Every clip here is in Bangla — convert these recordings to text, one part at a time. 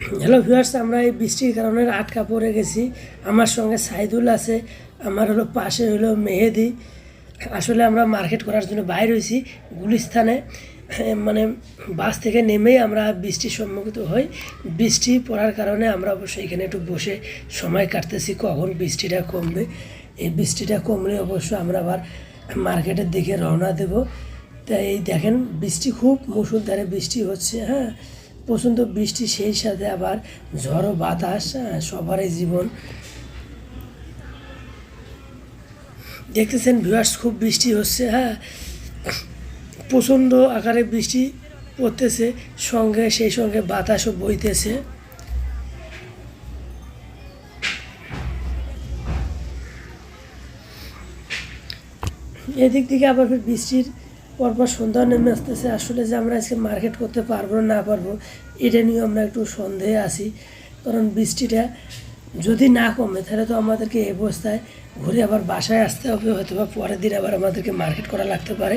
হ্যালো ভিউয়ার্স আমরা এই বৃষ্টির কারণে আটকা পড়ে গেছি। আমার সঙ্গে সাইদুল আছে, আমার হলো পাশে হলো মেহেদি। আসলে আমরা মার্কেট করার জন্য বাইরে হয়েছি গুলিস্থানে মানে বাস থেকে নেমেই আমরা বৃষ্টির সম্মুখীন হই। বৃষ্টি পড়ার কারণে আমরা অবশ্যই এখানে একটু বসে সময় কাটতেছি, কখন বৃষ্টিটা কমবে। এই বৃষ্টিটা কমলে অবশ্য আমরা আবার মার্কেটের দিকে রওনা দেব। তাই এই দেখেন, বৃষ্টি খুব মুসুলধারে বৃষ্টি হচ্ছে হ্যাঁ। প্রচণ্ড বৃষ্টি সেই সাথে আবার ঝড়ো বাতাস হ্যাঁ, সবারই জীবন। দেখতেছেন ভিউয়ার্স খুব বৃষ্টি হচ্ছে হ্যাঁ। প্রচণ্ড আকারে বৃষ্টি পড়তেছে সঙ্গে সেই সঙ্গে বাতাসও বইতেছে। এদিক থেকে আবার বৃষ্টির পরপর সন্ধ্যা নেমে আসতেছে। আসলে যে আমরা আজকে মার্কেট করতে পারব না পারব, এটা নিয়ে আমরা একটু সন্দেহে আছি। কারণ বৃষ্টিটা যদি না কমে, তাহলে তো আমাদেরকে এই অবস্থায় ঘুরে আবার বাসায় আসতে হবে হয়তো বা পরের দিন আবার আমাদেরকে মার্কেট করা লাগতে পারে।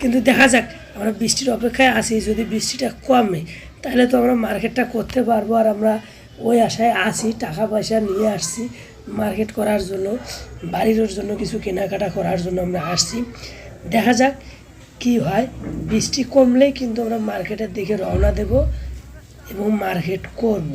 কিন্তু দেখা যাক, আমরা বৃষ্টির অপেক্ষায় আছি। যদি বৃষ্টিটা কমে, তাহলে তো আমরা মার্কেটটা করতে পারব। আর আমরা ওই আশায় আছি, টাকা পয়সা নিয়ে আসছি মার্কেট করার জন্য, বাড়ির জন্য কিছু কেনাকাটা করার জন্য আমরা আসছি। দেখা যাক কি হয়? বৃষ্টি কমলেই কিন্তু আমরা মার্কেটের দিকে রওনা দেব এবং মার্কেট করব।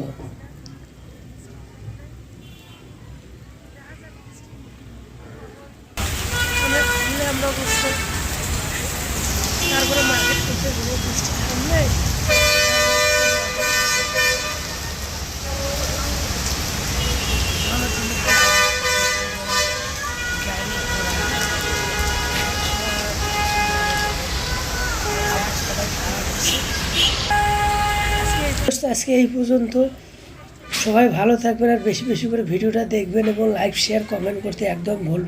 তারপরে মার্কেট করতে বৃষ্টি থামলে আজকে এই পর্যন্ত। সবাই ভালো থাকবেন আর বেশি বেশি করে ভিডিওটা দেখবেন এবং লাইক শেয়ার কমেন্ট করতে একদম ভুলবেন